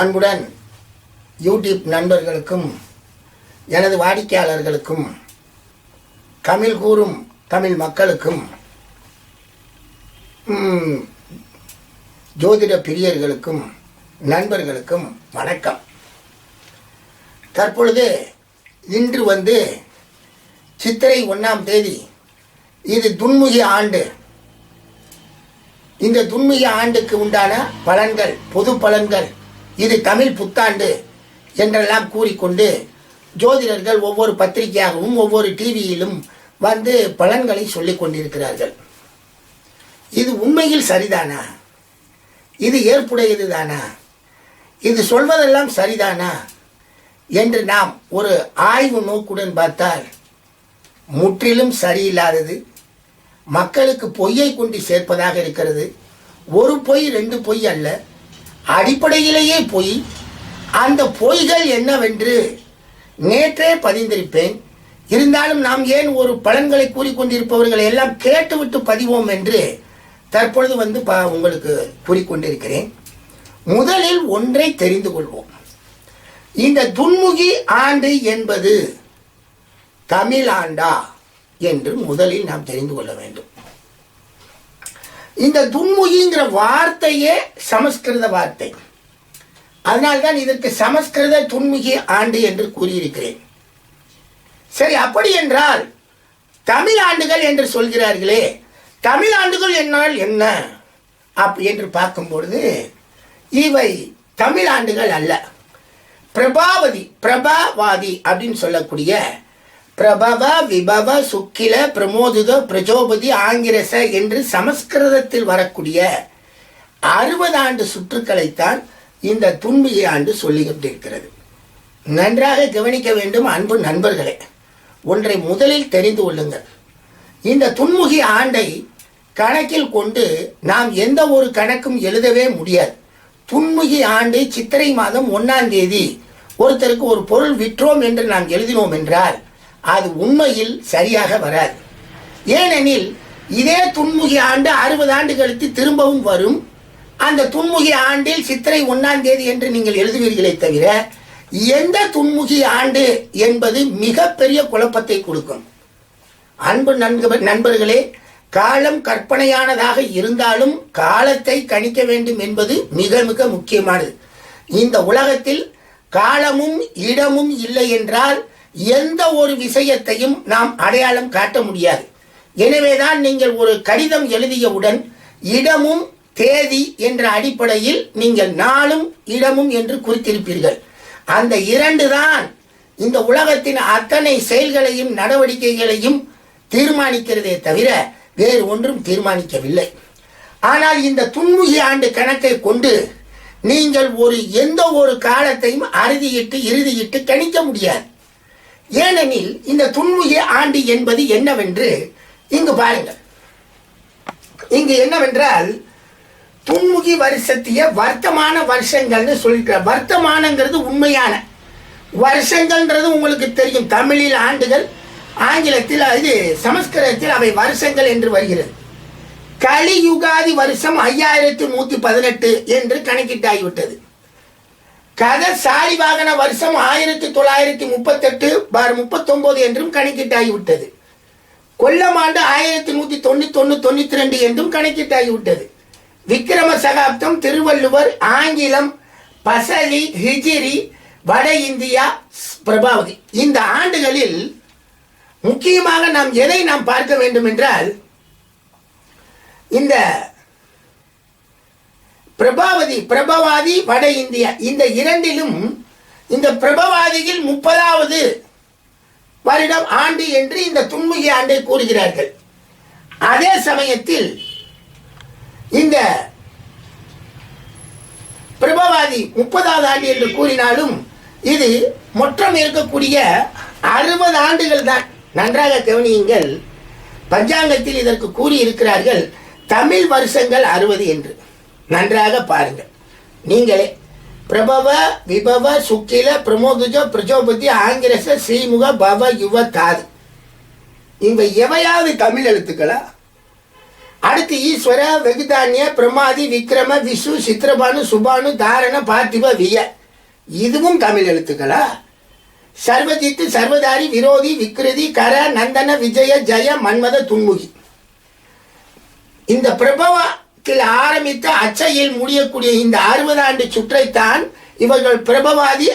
அன்புடன் யூடியூப் நண்பர்களுக்கும் எனது வாடிக்கையாளர்களுக்கும் தமிழ் கூறும் தமிழ் மக்களுக்கும் ஜோதிட பிரியர்களுக்கும் நண்பர்களுக்கும் வணக்கம். தற்பொழுது இன்று வந்து சித்திரை ஒன்றாம் தேதி இது துன்முகி ஆண்டு. இந்த துன்முகி ஆண்டுக்கு உண்டான பலன்கள் பொது பலன்கள் இது தமிழ் புத்தாண்டு என்றெல்லாம் கூறிக்கொண்டு ஜோதிடர்கள் ஒவ்வொரு பத்திரிகையாகவும் ஒவ்வொரு டிவியிலும் வந்து பலன்களை சொல்லிக் கொண்டிருக்கிறார்கள். இது உண்மையில் சரிதானா? இது ஏற்புடையது தானா இது சொல்வதெல்லாம் சரிதானா? என்று நாம் ஒரு ஆய்வு நோக்குடன் பார்த்தால் முற்றிலும் சரியில்லாதது. மக்களுக்கு பொய்யை கொண்டு சேர்ப்பதாக இருக்கிறது. ஒரு பொய் ரெண்டு பொய் அல்ல. அடிப்படையிலேயே பொய் அந்த பொய்கள் என்னவென்று நேற்றே பதிந்திருப்பேன். இருந்தாலும் நாம் ஏன் ஒரு பலன்களை கூறிக்கொண்டிருப்பவர்களை எல்லாம் கேட்டுவிட்டு பதிவோம் என்று தற்பொழுது வந்து ப உங்களுக்கு கூறிக்கொண்டிருக்கிறேன். முதலில் ஒன்றை தெரிந்து கொள்வோம். இந்த துன்முகி ஆண்டு என்பது தமிழ் ஆண்டா என்று முதலில் நாம் தெரிந்து கொள்ள வேண்டும். இந்த துன்முகிங்கிற வார்த்தையே சமஸ்கிருத வார்த்தை. அதனால்தான் இதற்கு சமஸ்கிருத துன்முகி ஆண்டு என்று கூறியிருக்கிறேன். சரி அப்படி என்றால் தமிழ் ஆண்டுகள் என்று சொல்கிறார்களே தமிழ் ஆண்டுகள் என்னால் என்ன? அப் என்று பார்க்கும்பொழுது இவை தமிழ் ஆண்டுகள் அல்ல. பிரபாவதி பிரபாவாதி அப்படின்னு சொல்லக்கூடிய பிரபவ விபவ சுக்கில பிரமோதித பிரஜோபதி ஆங்கிரச என்று சமஸ்கிருதத்தில் வரக்கூடிய அறுபது ஆண்டு சுற்றுக்களைத்தான் இந்த துன்பிகை ஆண்டு சொல்லி கொண்டிருக்கிறது நன்றாக கவனிக்க வேண்டும் அன்பு நண்பர்களே. ஒன்றை முதலில் தெரிந்து கொள்ளுங்கள். இந்த துன்முகி ஆண்டை கணக்கில் கொண்டு நாம் எந்த ஒரு கணக்கும் எழுதவே முடியாது. துன்முகி ஆண்டு சித்திரை மாதம் ஒன்னாம் தேதி ஒருத்தருக்கு ஒரு பொருள் விற்றோம் என்று நாம் எழுதினோம் என்றால் அது உண்மையில் சரியாக வராது. ஏனெனில் இதே துன்முகி ஆண்டு அறுபது ஆண்டு கழித்து திரும்பவும் வரும். அந்த துன்முகி ஆண்டில் சித்திரை ஒன்றாம் தேதி என்று நீங்கள் எழுதுவீர்களே தவிர எந்த துன்முகி ஆண்டு என்பது மிகப்பெரிய குழப்பத்தை கொடுக்கும். அன்பு நண்பர் நண்பர்களே காலம் கற்பனையானதாக இருந்தாலும் காலத்தை கணிக்க வேண்டும் என்பது மிக மிக முக்கியமானது. இந்த உலகத்தில் காலமும் இடமும் இல்லை என்றால் எந்த ஒரு விஷயத்தையும் நாம் அடையாளம் காட்ட முடியாது. எனவேதான் நீங்கள் ஒரு கடிதம் எழுதியவுடன் இடமும் தேதி என்ற அடிப்படையில் நீங்கள் நாளும் இடமும் என்று குறித்திருப்பீர்கள். அந்த இரண்டு தான் இந்த உலகத்தின் அத்தனை செயல்களையும் நடவடிக்கைகளையும் தீர்மானிக்கிறதே தவிர வேறு ஒன்றும் தீர்மானிக்கவில்லை. ஆனால் இந்த துன்முகி ஆண்டு கணக்கை கொண்டு நீங்கள் ஒரு எந்த ஒரு காலத்தையும் அறுதியிட்டு இறுதியிட்டு கணிக்க முடியாது. ஏனெனில் இந்த துன்முகிய ஆண்டு என்பது என்னவென்று இங்கு பாருங்கள். இங்கு என்னவென்றால் துன்முகி வருஷத்திய வர்த்தமான வருஷங்கள்னு சொல்லியிருக்கிறார் வர்த்தமானங்கிறது உண்மையான. வருஷங்கள்ன்றது உங்களுக்கு தெரியும். தமிழில் ஆண்டுகள் ஆங்கிலத்தில் இது சமஸ்கிருதத்தில் அவை வருஷங்கள் என்று வருகிறது. கலியுகாதி வருஷம் ஐயாயிரத்தி நூற்றி பதினெட்டு என்று கணக்கிட்டாகிவிட்டது. கத சாலிவாகன வருஷம் ஆயிரத்தி தொள்ளாயிரத்தி முப்பத்தெட்டு பார் முப்பத்தொன்பது என்றும் கணக்கிட்டாகிவிட்டது. கொல்லம் ஆண்டு ஆயிரத்தி நூத்தி தொண்ணூத்தி ஒன்று தொண்ணூத்தி ரெண்டு என்றும் கணக்கிட்டாகிவிட்டது. விக்கிரம சகாப்தம் திருவள்ளுவர் ஆங்கிலம் பசலி ஹிஜிரி வட இந்தியா பிரபாவதி. இந்த ஆண்டுகளில் முக்கியமாக நாம் எதை நாம் பார்க்க வேண்டும் என்றால் இந்த பிரபாவதி பிரபவாதி வட இந்தியா. இந்த இரண்டிலும் இந்த பிரபவாதியில் முப்பதாவது வருடம் ஆண்டு என்று இந்த துன்முகி ஆண்டை கூறுகிறார்கள். அதே சமயத்தில் இந்த பிரபவாதி முப்பதாவது ஆண்டு என்று கூறினாலும் இது மொற்றம் இருக்கக்கூடிய அறுபது ஆண்டுகள் தான். நன்றாக கவனியுங்கள் பஞ்சாங்கத்தில் இதற்கு கூறியிருக்கிறார்கள் தமிழ் வருஷங்கள் அறுபது என்று. நன்றாக பாருங்கள். நீங்களே பிரபவ விபவ சுக்கில பிரமோதுஜ பிரஜோபதி ஆங்கிரச ஸ்ரீமுக பவ யுவ தாது இவை எவையாவது தமிழ் எழுத்துக்களா? அடுத்து ஈஸ்வர வெகுதானிய பிரமாதி விக்ரம விசு சித்திரபானு சுபானு தாரண பார்த்திப விய. இதுவும் தமிழ் எழுத்துக்களா? சர்வஜித்து சர்வதாரி விரோதி விக்ருதி கர நந்தன விஜய ஜெய மன்மத துன்முகி. இந்த பிரபவ ஆரம்பித்த அச்சையில் முடியக்கூடிய இந்த அறுபது ஆண்டு சுற்றைத்தான் இவர்கள் பிரபவாதி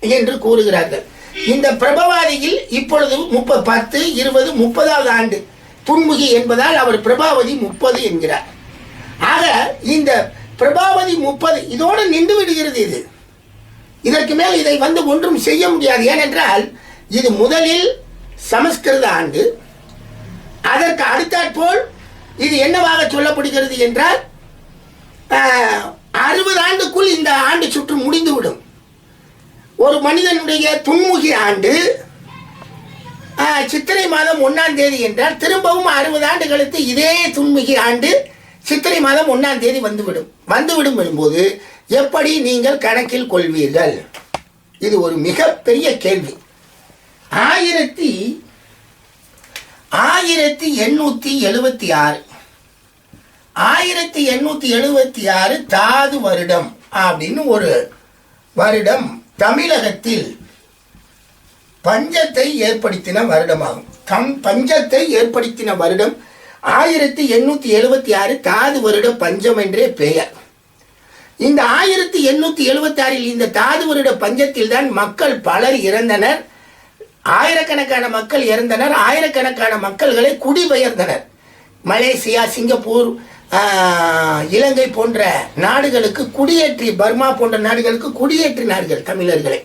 என்று கூறுகிறார்கள். இந்த பிரபவாதியில் இப்பொழுது முப்ப பத்து இருபது முப்பதாவது ஆண்டு துன்முகி என்பதால் அவர் பிரபாவதி முப்பது என்கிறார். ஆக இந்த பிரபாவதி முப்பது இதோடு நின்று விடுகிறது இது. இதற்கு மேல் இதை வந்து ஒன்றும் செய்ய முடியாது. ஏனென்றால் இது முதலில் சமஸ்கிருத ஆண்டு அதற்கு அடுத்தாற்போல் இது என்னவாக சொல்லப்படுகிறது என்றால் அறுபது ஆண்டுக்குள் இந்த ஆண்டு சுற்று முடிந்துவிடும். ஒரு மனிதனுடைய துன்முகி ஆண்டு சித்திரை மாதம் ஒன்றாம் தேதி என்றால் திரும்பவும் அறுபது ஆண்டு கழித்து இதே துன்முகி ஆண்டு சித்திரை மாதம் ஒன்றாம் தேதி வந்துவிடும். வந்துவிடும் என்பது எப்படி நீங்கள் கணக்கில் கொள்வீர்கள்? இது ஒரு மிகப்பெரிய கேள்வி. ஆயிரத்தி ஆயிரத்தி எண்ணூத்தி எழுபத்தி ஆறு. ஆயிரத்தி எண்ணூத்தி எழுபத்தி ஆறு தாது வருடம் அப்படின்னு ஒரு வருடம் தமிழகத்தில் பஞ்சத்தை ஏற்படுத்தின வருடமாகும். தம் பஞ்சத்தை ஏற்படுத்தின வருடம் ஆயிரத்தி எண்ணூத்தி எழுபத்தி ஆறு தாது வருட பஞ்சம் என்றே பெயர். இந்த ஆயிரத்தி எண்ணூத்தி எழுபத்தி ஆறில் இந்த தாது வருட பஞ்சத்தில் தான் மக்கள் பலர் இறந்தனர். ஆயிரக்கணக்கான மக்கள் இறந்தனர். ஆயிரக்கணக்கான மக்கள்களை குடிபெயர்ந்தனர் மலேசியா சிங்கப்பூர் இலங்கை போன்ற நாடுகளுக்கு குடியேற்றி பர்மா போன்ற நாடுகளுக்கு குடியேற்றினார்கள் தமிழர்களை.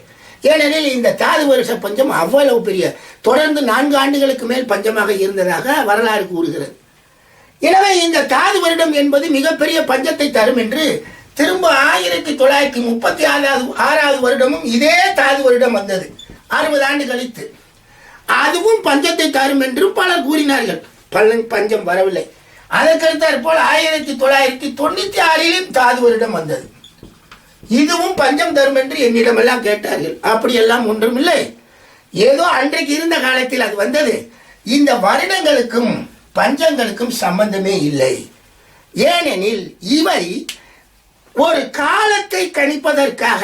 ஏனெனில் இந்த தாது வருஷ பஞ்சம் அவ்வளவு பெரிய தொடர்ந்து நான்கு ஆண்டுகளுக்கு மேல் பஞ்சமாக இருந்ததாக வரலாறு கூறுகிறது. எனவே இந்த தாது வருடம் என்பது மிகப்பெரிய பஞ்சத்தை தரும் என்று திரும்ப ஆயிரத்தி தொள்ளாயிரத்தி முப்பத்தி ஆறாவது ஆறாவது வருடமும் இதே தாது வருடம் வந்தது. அறுபது ஆண்டு கழித்து. அதுவும் பஞ்சத்தை தரும் என்றும் பலர் கூறினார்கள். பலன் பஞ்சம் வரவில்லை. அதற்கடுத்தாற் போல் ஆயிரத்தி தொள்ளாயிரத்தி தொண்ணூத்தி ஆறிலும் தாது வருடம் வந்தது. இதுவும் பஞ்சம் தரும் என்று என்னிடமெல்லாம் கேட்டார்கள். அப்படியெல்லாம் ஒன்றும் இல்லை. ஏதோ அன்றைக்கு இருந்த காலத்தில் அது வந்தது. இந்த வருடங்களுக்கும் பஞ்சங்களுக்கும் சம்பந்தமே இல்லை. ஏனெனில் இவை ஒரு காலத்தை கணிப்பதற்காக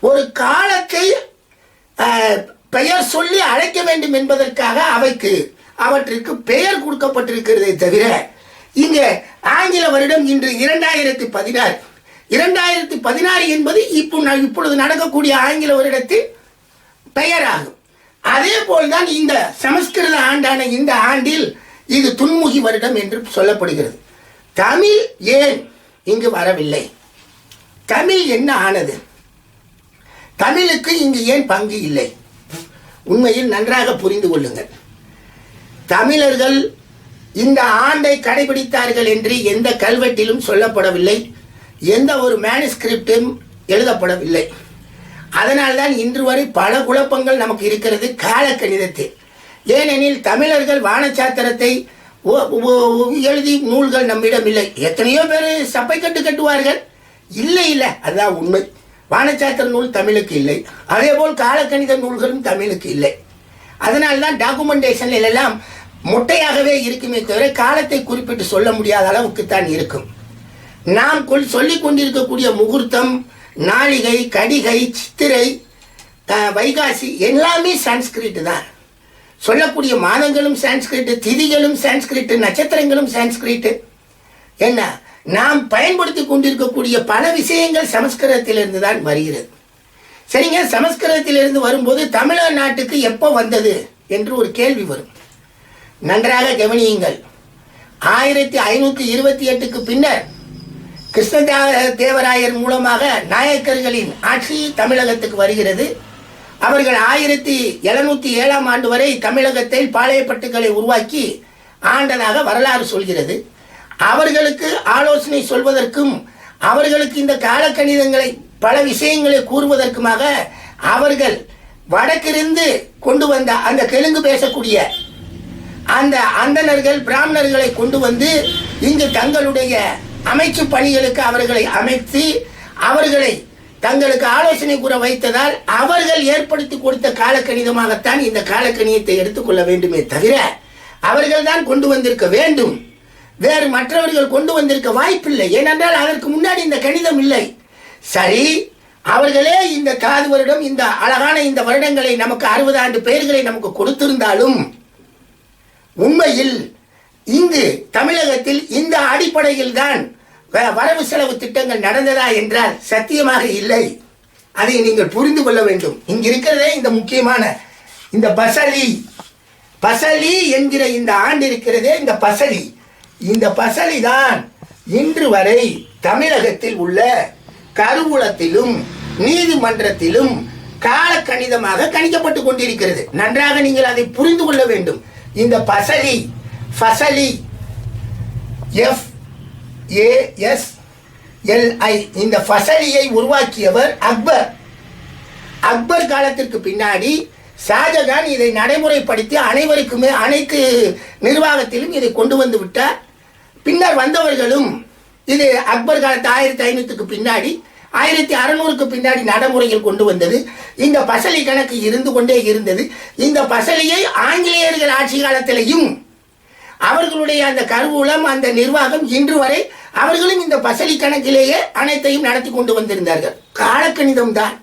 ஒரு காலத்தை பெயர் சொல்லி அழைக்க வேண்டும் என்பதற்காக அவைக்கு அவற்றிற்கு பெயர் கொடுக்கப்பட்டிருக்கிறதே தவிர இங்கே ஆங்கில வருடம் இன்று இரண்டாயிரத்தி பதினாறு. இரண்டாயிரத்தி பதினாறு என்பது இப்போ ந- இப்பொழுது நடக்கக்கூடிய ஆங்கில வருடத்தின் பெயராகும். அதே போல்தான் இந்த சமஸ்கிருத ஆண்டான இந்த ஆண்டில் இது துன்முகி வருடம் என்று சொல்லப்படுகிறது. தமிழ் ஏன் இங்கு வரவில்லை? தமிழ் என்ன ஆனது? தமிழுக்கு இங்கு ஏன் பங்கு இல்லை? உண்மையில் நன்றாக புரிந்து கொள்ளுங்கள். தமிழர்கள் இந்த ஆண்டை கடைபிடித்தார்கள் என்று எந்த கல்வெட்டிலும் சொல்லப்படவில்லை. எந்த ஒரு மேனுஸ்கிரிப்டும் எழுதப்படவில்லை. அதனால்தான் இன்று வரை பல குழப்பங்கள் நமக்கு இருக்கிறது காலக்கணிதத்தில் ஏனெனில் தமிழர்கள் வானசாத்திரத்தை ஒ- எழுதி நூல்கள் நம்மிடம் இல்லை. எத்தனையோ பேர் சப்பை கட்டு கட்டுவார்கள். இல்லை இல்லை. அதுதான் உண்மை. வானச்சாத்திர நூல் தமிழுக்கு இல்லை. அதேபோல் காலக்கணித நூல்களும் தமிழுக்கு இல்லை. அதனால்தான் டாக்குமெண்டேஷன் எல்லாம் மொட்டையாகவே இருக்குமே தவிர காலத்தை குறிப்பிட்டு சொல்ல முடியாத அளவுக்கு தான் இருக்கும். நாம் கொள் சொல்லிக் கொண்டிருக்கக்கூடிய முகூர்த்தம் நாளிகை கடிகை சித்திரை வைகாசி எல்லாமே சான்ஸ்கிரிட் தான். சொல்லக்கூடிய மாதங்களும் சான்ஸ்கிரிட் திதிகளும் சான்ஸ்கிரிட் நட்சத்திரங்களும் சான்ஸ்கிரிட் என்ன? நாம் பயன்படுத்தி கொண்டிருக்கக்கூடிய பல விஷயங்கள் சமஸ்கிருதத்திலிருந்து தான் வருகிறது. சரிங்க? சமஸ்கிருதத்திலிருந்து வரும்போது தமிழ்நாட்டுக்கு எப்போ வந்தது என்று ஒரு கேள்வி வரும். நன்றாக கவனியுங்கள். ஆயிரத்தி ஐநூற்றி இருபத்தி எட்டுக்கு பின்னர் கிருஷ்ணதேவ தேவராயர் மூலமாக நாயக்கர்களின் ஆட்சி தமிழகத்துக்கு வருகிறது. அவர்கள் ஆயிரத்தி எழுநூத்தி ஏழாம் ஆண்டு வரை தமிழகத்தில் பாளையப்பட்டுகளை உருவாக்கி ஆண்டதாக வரலாறு சொல்கிறது. அவர்களுக்கு ஆலோசனை சொல்வதற்கும் அவர்களுக்கு இந்த காலக்கணிதங்களை பல விஷயங்களை கூறுவதற்குமாக அவர்கள் வடக்கிருந்து கொண்டு வந்த அந்த தெலுங்கு பேசக்கூடிய அந்த அந்தணர்கள் பிராமணர்களை கொண்டு வந்து இங்கு தங்களுடைய அமைச்சு பணிகளுக்கு அவர்களை அமைத்து அவர்களை தங்களுக்கு ஆலோசனை கூற வைத்ததால் அவர்கள் ஏற்படுத்தி கொடுத்த காலக்கணிதமாகத்தான் இந்த காலக்கணியத்தை எடுத்துக்கொள்ள வேண்டுமே தவிர அவர்கள் தான் கொண்டு வந்திருக்க வேண்டும். வேறு மற்றவர்கள் கொண்டு வந்திருக்க வாய்ப்பில்லை. ஏனென்றால் அதற்கு முன்னாடி இந்த கணிதம் இல்லை. சரி அவர்களே இந்த காது வருடம் இந்த அழகான இந்த வருடங்களை நமக்கு அறுபது ஆண்டு பெயர்களை நமக்கு கொடுத்திருந்தாலும் உண்மையில் இங்கு தமிழகத்தில் இந்த அடிப்படையில் தான் வரவு செலவு திட்டங்கள் நடந்ததா என்றால் சத்தியமாக இல்லை. அதை நீங்கள் புரிந்து கொள்ள வேண்டும். இங்கிருக்கிறதே இந்த முக்கியமான இந்த பசலி. பசலி என்கிற இந்த ஆண்டு இருக்கிறதே இந்த பசலி. இந்த பசலி தான் இன்று வரை தமிழகத்தில் உள்ள கருவூலத்திலும் நீதிமன்றத்திலும் காலக்கணிதமாக கணிக்கப்பட்டு கொண்டிருக்கிறது. நன்றாக நீங்கள் அதை புரிந்து கொள்ள வேண்டும். இந்த Fasli Fasli F A S L I இந்த ஃபசலியை உருவாக்கியவர் அக்பர். அக்பர் காலத்திற்கு பின்னாடி ஷாஜகான் இதை நடைமுறைப்படுத்தி அனைவருக்குமே அனைத்து நிர்வாகத்திலும் இதை கொண்டு வந்து விட்டார். பின்னர் வந்தவர்களும் இது அக்பர் காலத்து ஆயிரத்தி ஐநூற்றுக்கு பின்னாடி ஆயிரத்தி அறநூறுக்கு பின்னாடி நடைமுறையில் கொண்டு வந்தது. இந்த பசலி கணக்கு இருந்து கொண்டே இருந்தது. இந்த பசலியை ஆங்கிலேயர்கள் ஆட்சி காலத்திலையும் அவர்களுடைய அந்த கருவூலம் அந்த நிர்வாகம் இன்று வரை அவர்களும் இந்த பசலி கணக்கிலேயே அனைத்தையும் நடத்தி கொண்டு வந்திருந்தார்கள். காலக்கணிதம் தான்.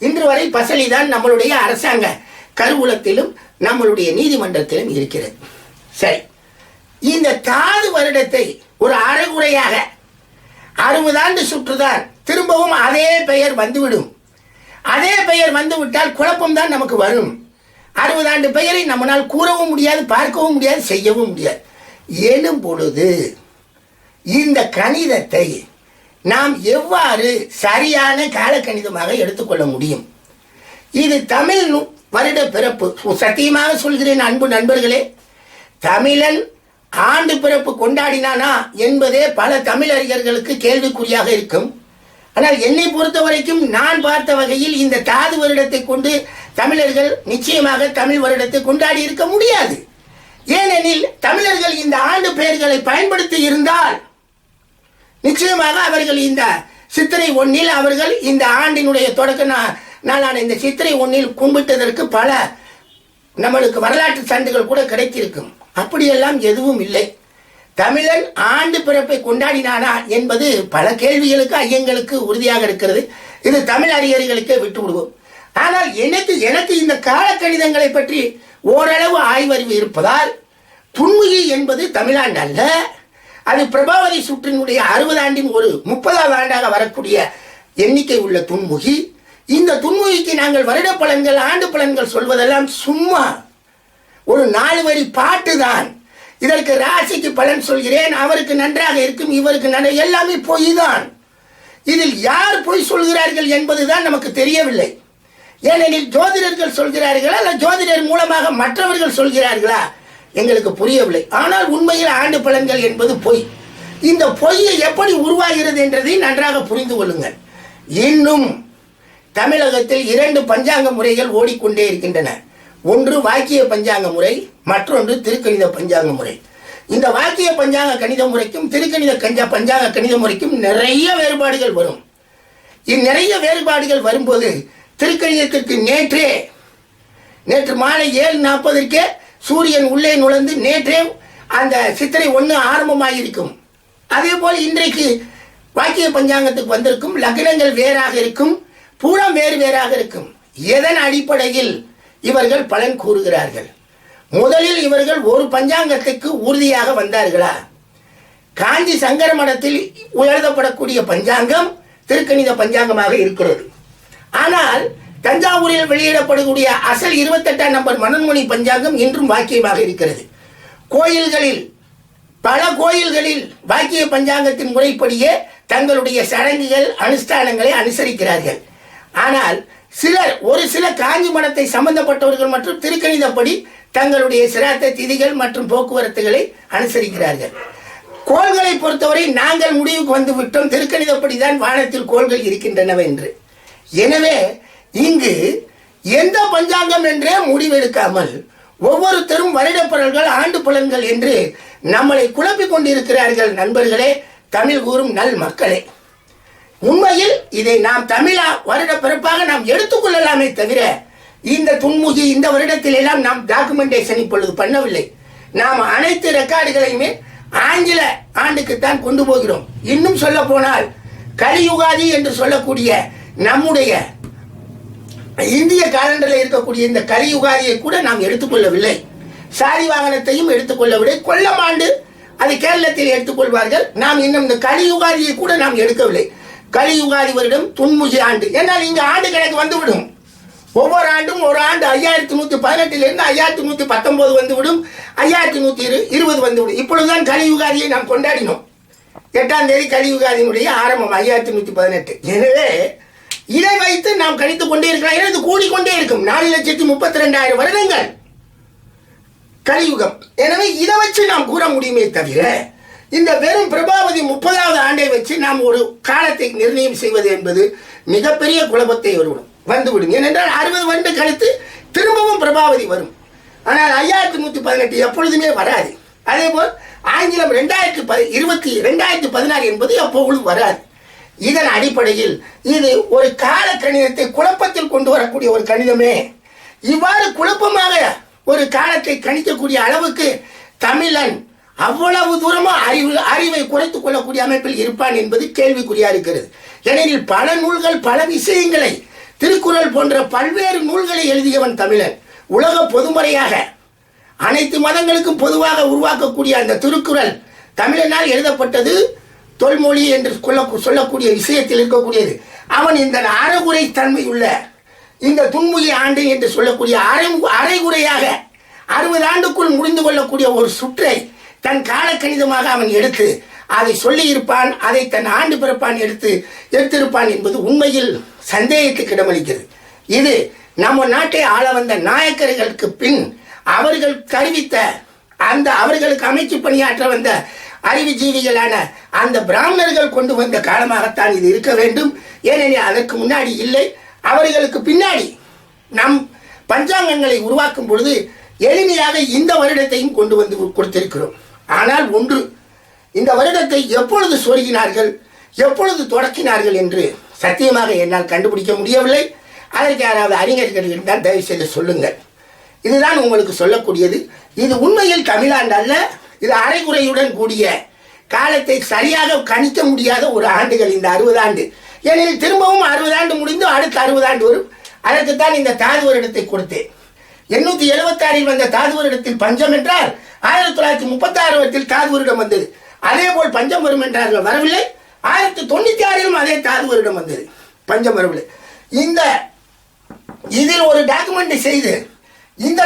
இன்று வரை பசலி தான் நம்மளுடைய அரசாங்க கருவூலத்திலும் நம்மளுடைய நீதிமன்றத்திலும் இருக்கிறது. சரி. இந்த தாது வருடத்தை ஒரு அரைகுறையாக அறுபது ஆண்டு சுற்றுதான் திரும்பவும் அதே பெயர் வந்துவிடும். அதே பெயர் வந்துவிட்டால் குழப்பம்தான் நமக்கு வரும். அறுபது ஆண்டு பெயரை நம்மளால் கூறவும் முடியாது பார்க்கவும் முடியாது செய்யவும் முடியாது. எனும் பொழுது இந்த கணிதத்தை நாம் எவ்வாறு சரியான காலக்கணிதமாக எடுத்துக்கொள்ள முடியும்? இது தமிழ் வருட பிறப்பு. சத்தியமாக சொல்கிறேன் அன்பு நண்பர்களே. தமிழன் ஆண்டு பிறப்பு கொண்டாடினானா என்பதே பல தமிழறிஞர்களுக்கு கேள்விக்குறியாக இருக்கும். ஆனால் என்னை பொறுத்த வரைக்கும் நான் பார்த்த வகையில் இந்த தாது வருடத்தை கொண்டு தமிழர்கள் நிச்சயமாக தமிழ் வருடத்தை கொண்டாடி இருக்க முடியாது. ஏனெனில் தமிழர்கள் இந்த ஆண்டு பெயர்களை பயன்படுத்தி இருந்தால் நிச்சயமாக அவர்கள் இந்த சித்திரை ஒன்றில் அவர்கள் இந்த ஆண்டினுடைய தொடக்க நான் நான் இந்த சித்திரை ஒன்றில் கும்பிட்டதற்கு பல நம்மளுக்கு வரலாற்று சான்றுகள் கூட கிடைத்திருக்கும். அப்படியெல்லாம் எதுவும் இல்லை. தமிழன் ஆண்டு பிறப்பை கொண்டாடினானா என்பது பல கேள்விகளுக்கு ஐயங்களுக்கு உறுதியாக இருக்கிறது. இது தமிழ் அறிஞர்களுக்கே விட்டு விடுவோம். ஆனால் எனக்கு எனக்கு இந்த கால காலக்கணிதங்களை பற்றி ஓரளவு ஆய்வறிவு இருப்பதால் துன்முகி என்பது தமிழாண்டு அல்ல. அது பிரபாவதி சுற்றினுடைய அறுபது ஆண்டின் ஒரு முப்பதாவது ஆண்டாக வரக்கூடிய எண்ணிக்கை உள்ள துன்முகி இந்த துன்முகிக்கு நாங்கள் வருட பலன்கள் ஆண்டு பலன்கள் சொல்வதெல்லாம் சும்மா. ஒரு நாலு வரி பாட்டு தான். இதற்கு ராசிக்கு பலன் சொல்கிறேன். அவருக்கு நன்றாக இருக்கும் இவருக்கு நன்றாக எல்லாமே பொய் தான். இதில் யார் பொய் சொல்கிறார்கள் என்பதுதான் நமக்கு தெரியவில்லை. ஏனெனில் ஜோதிடர்கள் சொல்கிறார்களா அல்ல ஜோதிடர் மூலமாக மற்றவர்கள் சொல்கிறார்களா? எங்களுக்கு புரியவில்லை. ஆனால் உண்மையில் ஆண்டு பலன்கள் என்பது பொய். இந்த பொய்யை எப்படி உருவாகிறது என்றதை நன்றாக புரிந்து கொள்ளுங்கள். இன்னும் தமிழகத்தில் இரண்டு பஞ்சாங்க முறைகள் ஓடிக்கொண்டே இருக்கின்றன. ஒன்று வாக்கிய பஞ்சாங்க முறை மற்றொன்று திருக்கணித பஞ்சாங்க முறை. இந்த வாக்கிய பஞ்சாங்க கணித முறைக்கும் திருக்கணித கஞ்ச பஞ்சாங்க கணித முறைக்கும் நிறைய வேறுபாடுகள் வரும். இந்நிறைய வேறுபாடுகள் வரும்போது திருக்கணிதத்திற்கு நேற்றே நேற்று மாலை ஏழு நாற்பதற்கே சூரியன் உள்ளே நுழைந்து நேற்றே அந்த சித்திரை ஒன்று ஆரம்பமாகியிருக்கும் அதே போல் இன்றைக்கு வாக்கிய பஞ்சாங்கத்துக்கு வந்திருக்கும் லக்னங்கள் வேறாக இருக்கும். பூரா வேறு வேறாக இருக்கும். எதன் அடிப்படையில் இவர்கள் பலன் கூறுகிறார்கள்? முதலில் இவர்கள் ஒரு பஞ்சாங்கத்துக்கு உறுதியாக வந்தார்களா? காஞ்சி சங்கர மடத்தில் எழுதப்படக்கூடிய பஞ்சாங்கம் திருக்கணித பஞ்சாங்கமாக இருக்கிறது. ஆனால் தஞ்சாவூரில் வெளியிடப்படக்கூடிய அசல் இருபத்தெட்டாம் நம்பர் மனன்மொழி பஞ்சாங்கம் இன்றும் வாக்கியமாக இருக்கிறது. கோயில்களில் பல கோயில்களில் வாக்கிய பஞ்சாங்கத்தின் முறைப்படியே தங்களுடைய சடங்குகள் அனுஷ்டானங்களை அனுசரிக்கிறார்கள். ஆனால் சிலர் ஒரு சில காஞ்சி மடத்தை சம்பந்தப்பட்டவர்கள் மற்றும் திருக்கணிதப்படி தங்களுடைய சிராத்த திதிகள் மற்றும் போக்குவரத்துகளை அனுசரிக்கிறார்கள். கோள்களை பொறுத்தவரை நாங்கள் முடிவுக்கு வந்து விட்டோம். திருக்கணிதப்படி தான் வானத்தில் கோள்கள் இருக்கின்றனவ என்று. எனவே இங்கு எந்த பஞ்சாங்கம் என்றே முடிவெடுக்காமல் ஒவ்வொருத்தரும் வருட ஆண்டு பலன்கள் என்று நம்மளை குழப்பிக் கொண்டிருக்கிறார்கள் நண்பர்களே தமிழ் கூறும் நல் மக்களே. உண்மையில் இதை நாம் தமிழா வருட பிறப்பாக நாம் எடுத்துக்கொள்ளலாமே தவிர இந்த துன்முகி இந்த வருடத்தில் எல்லாம் நாம் டாக்குமெண்டேஷன் இப்பொழுது பண்ணவில்லை. நாம் அனைத்து ரெக்கார்டுகளையுமே ஆங்கில ஆண்டுக்குத்தான் கொண்டு போகிறோம். இன்னும் சொல்ல போனால் கலியுகாதி என்று சொல்லக்கூடிய நம்முடைய இந்திய காலண்டரில் இருக்கக்கூடிய இந்த கலியுகாதியை கூட நாம் எடுத்துக்கொள்ளவில்லை. சாரி வாகனத்தையும் எடுத்துக்கொள்ளவில்லை. கொல்லம் ஆண்டு அது கேரளத்தில் எடுத்துக்கொள்வார்கள். நாம் இன்னும் இந்த கலியுகாதியை கூட நாம் எடுக்கவில்லை. கலியுகாதி வருடம் துன்முகி ஆண்டு. ஏன்னால் இங்க ஆண்டு கணக்கு வந்துவிடும். ஒவ்வொரு ஆண்டும் ஒரு ஆண்டு ஐயாயிரத்தி நூத்தி பதினெட்டிலிருந்து ஐயாயிரத்தி நூத்தி பத்தொன்பது வந்துவிடும். ஐயாயிரத்தி நூத்தி இரு இருபது வந்துவிடும். இப்பொழுதுதான் கலியுகாதியை நாம் கொண்டாடினோம். எட்டாம் தேதி கலியுகாதியினுடைய ஆரம்பம் ஐயாயிரத்தி நூத்தி பதினெட்டு. எனவே இதை வைத்து நாம் கணித்துக் கொண்டே இருக்கலாம். இது கூடிக்கொண்டே இருக்கும். நாலு லட்சத்தி முப்பத்தி ரெண்டாயிரம் வருடங்கள் கலியுகம். எனவே இதை வச்சு நாம் கூற முடியுமே தவிர இந்த வெறும் பிரபாவதி முப்பதாவது வச்சு நாம் ஒரு காலத்தை நிர்ணயம் செய்வது என்பது மிகப்பெரிய குழப்பத்தை வருவிடும் வந்துவிடும். ஏனென்றால் அறுபது வருடம் கழித்து திரும்பவும் பிரபாவதி வரும். ஆனால் ஐயாயிரத்தி நூற்றி பதினெட்டு எப்பொழுதுமே வராது. அதே போல் ஆங்கிலம் ரெண்டாயிரத்தி ப இருபத்தி ரெண்டாயிரத்தி பதினாறு என்பது எப்பொழுதும் வராது. இதன் அடிப்படையில் இது ஒரு கால கணிதத்தை குழப்பத்தில் கொண்டு வரக்கூடிய ஒரு கணிதமே. இவ்வாறு குழப்பமாக ஒரு காலத்தை கணிக்கக்கூடிய அளவுக்கு தமிழன் அவ்வளவு தூரமா அறிவு அறிவை குறைத்துக் கொள்ளக்கூடிய அமைப்பில் இருப்பான் என்பது கேள்விக்குறியா இருக்கிறது. ஏனெனில் பல நூல்கள் பல விஷயங்களை திருக்குறள் போன்ற பல்வேறு நூல்களை எழுதியவன் தமிழன். உலக பொதுமறையாக அனைத்து மதங்களுக்கும் பொதுவாக உருவாக்கக்கூடிய அந்த திருக்குறள் தமிழனால் எழுதப்பட்டது தொல்மொழி என்று கொள்ள சொல்லக்கூடிய விஷயத்தில் இருக்கக்கூடியது. அவன் இந்த அறகுறை தன்மை உள்ள இந்த துன்முகி ஆண்டு என்று சொல்லக்கூடிய அரை அரைகுறையாக அறுபது ஆண்டுக்குள் முடிந்து கொள்ளக்கூடிய ஒரு சுற்றை தன் காலக்கணிதமாக அவன் எடுத்து அதை சொல்லி இருப்பான் அதை தன் ஆண்டு பிறப்பான் எடுத்து எடுத்திருப்பான் என்பது உண்மையில் சந்தேகத்துக்கு இடமளிக்கிறது. இது நம்ம நாட்டை ஆள வந்த நாயக்கர்களுக்கு பின் அவர்கள் தெரிவித்த அந்த அவர்களுக்கு அமைச்சு பணியாற்ற வந்த அறிவுஜீவிகளான அந்த பிராமணர்கள் கொண்டு வந்த காலமாகத்தான் இது இருக்க வேண்டும். ஏனெனில் அதற்கு முன்னாடி இல்லை. அவர்களுக்கு பின்னாடி நம் பஞ்சாங்கங்களை உருவாக்கும் பொழுது எளிமையாக இந்த வருடத்தையும் கொண்டு வந்து கொடுத்திருக்கிறோம். ஆனால் ஒன்று இந்த வருடத்தை எப்பொழுது சொருகினார்கள் எப்பொழுது தொடக்கினார்கள் என்று சத்தியமாக என்னால் கண்டுபிடிக்க முடியவில்லை. அதற்கு யாராவது அறிஞர்கள் இருந்தால் தயவு செய்து சொல்லுங்கள். இதுதான் உங்களுக்கு சொல்லக்கூடியது. இது உண்மையில் தமிழாண்டு அல்ல. இது அரைகுறையுடன் கூடிய காலத்தை சரியாக கணிக்க முடியாத ஒரு ஆண்டுகள் இந்த அறுபது ஆண்டு ஏனெனில் திரும்பவும் அறுபது ஆண்டு முடிந்து அடுத்த அறுபது ஆண்டு வரும். அதற்குத்தான் இந்த தாது வருடத்தை கொடுத்தேன். எண்ணூத்தி எழுபத்தி ஆறில் வந்த தாது வருடத்தில் பஞ்சம் என்றால் ஆயிரத்தி தொள்ளாயிரத்தி முப்பத்தி ஆறு வருடத்தில் தாது வருடம் வந்தது. அதே போல் பஞ்சம் வரும் என்றார்கள். வரவில்லை. ஆயிரத்தி தொண்ணூத்தி ஆறிலும் அதே தாது வருடம் வந்தது. பஞ்சம் வரவில்லை. இந்த இதில் ஒரு டாக்குமெண்ட் செய்து இந்த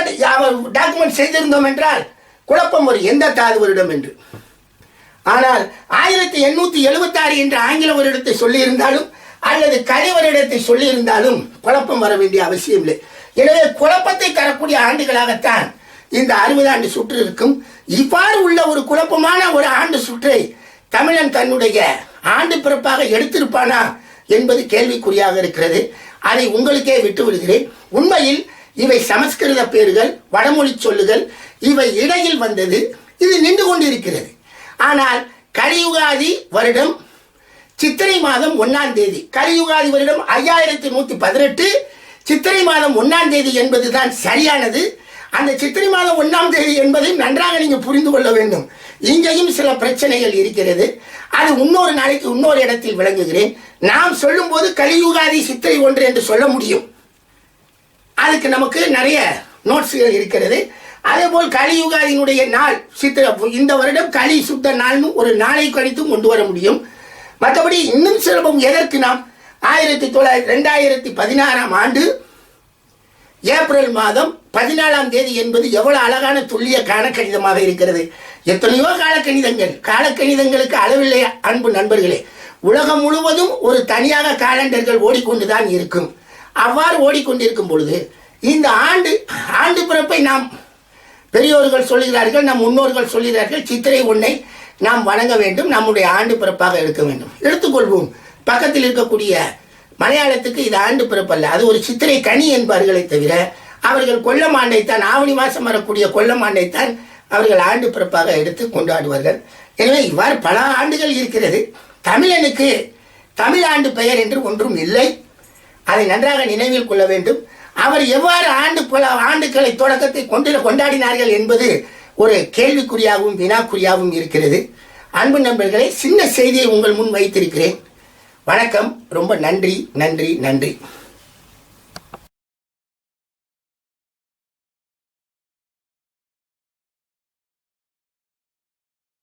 டாக்குமெண்ட் செய்திருந்தோம் என்றால் குழப்பம் வரும். எந்த தாது வருடம் என்று. ஆனால் ஆயிரத்தி எண்ணூத்தி எழுபத்தாறு என்று என்ற ஆங்கில வருடத்தை சொல்லியிருந்தாலும் அல்லது கலைவரிடத்தை சொல்லியிருந்தாலும் குழப்பம் வர வேண்டிய அவசியம் இல்லை எனவே குழப்பத்தை தரக்கூடிய ஆண்டுகளாகத்தான் இந்த அறுபது ஆண்டு சுற்று இருக்கும். இவ்வாறு உள்ள ஒரு குழப்பமான ஒரு ஆண்டு சுற்றை தமிழன் தன்னுடைய ஆண்டு பிறப்பாக எடுத்திருப்பானா என்பது கேள்விக்குறியாக இருக்கிறது. அதை உங்களுக்கே விட்டு விடுகிறேன். உண்மையில் இவை சமஸ்கிருத பேர்கள் வடமொழி சொல்லுகள் இவை இடையில் வந்தது இது நின்று கொண்டிருக்கிறது. ஆனால் கலியுகாதி வருடம் சித்திரை மாதம் ஒன்னாம் தேதி கலியுகாதி வருடம் ஐயாயிரத்தி நூத்தி பதினெட்டு சித்திரை மாதம் ஒன்னாம் தேதி என்பதுதான் சரியானது. அந்த சித்திரை மாதம் ஒன்றாம் தேதி என்பதை நன்றாக நீங்கள் புரிந்து கொள்ள வேண்டும். இங்கேயும் சில பிரச்சனைகள் இருக்கிறது. அது இன்னொரு நாளைக்கு இன்னொரு இடத்தில் விளங்குகிறேன். நாம் சொல்லும்போது கலியுகாதி சித்திரை ஒன்று என்று சொல்ல முடியும். அதுக்கு நமக்கு நிறைய நோட்ஸுகள் இருக்கிறது. அதே போல் கலியுகாதியினுடைய நாள் சித்திர இந்த வருடம் கலி சுத்த நாள்னு ஒரு நாளை கழித்தும் கொண்டு வர முடியும். மற்றபடி இன்னும் சுலபம் எதற்கு நாம்? ஆயிரத்தி தொள்ளாயிரத்தி ரெண்டாயிரத்தி பதினாறாம் ஆண்டு ஏப்ரல் மாதம் பதினாலாம் தேதி என்பது எவ்வளவு அழகான துல்லிய காலக்கணிதமாக இருக்கிறது. எத்தனையோ காலக்கணிதங்கள். காலக்கணிதங்களுக்கு அளவில்லை அன்பு நண்பர்களே. உலகம் முழுவதும் ஒரு தனியாக காலண்டர்கள் ஓடிக்கொண்டுதான் இருக்கும். அவ்வாறு ஓடிக்கொண்டிருக்கும் பொழுது இந்த ஆண்டு ஆண்டு பிறப்பை நாம் பெரியோர்கள் சொல்கிறார்கள் நம் முன்னோர்கள் சொல்கிறார்கள் சித்திரை ஒன்றை நாம் வணங்க வேண்டும் நம்முடைய ஆண்டு பிறப்பாக எடுக்க வேண்டும். எடுத்துக்கொள்வோம். பக்கத்தில் இருக்கக்கூடிய மலையாளத்துக்கு இது ஆண்டு பிறப்பல்ல. அது ஒரு சித்திரை கனி என்பார்களே தவிர அவர்கள் கொல்லம் ஆண்டைத்தான் ஆவணி மாதம் வரக்கூடிய கொல்லம் ஆண்டைத்தான் அவர்கள் ஆண்டு பிறப்பாக எடுத்து கொண்டாடுவார்கள். எனவே இவ்வாறு பல ஆண்டுகள் இருக்கிறது. தமிழனுக்கு தமிழ் ஆண்டு பெயர் என்று ஒன்றும் இல்லை. அதை நன்றாக நினைவில் கொள்ள வேண்டும். அவர் எவ்வாறு ஆண்டு பல ஆண்டுகளை தொடக்கத்தை கொண்டு கொண்டாடினார்கள் என்பது ஒரு கேள்விக்குறியாகவும் வினாக்குறியாகவும் இருக்கிறது. அன்பு நண்பர்களே சின்ன செய்தியை உங்கள் முன் வைத்திருக்கிறேன். வணக்கம். ரொம்ப நன்றி நன்றி நன்றி.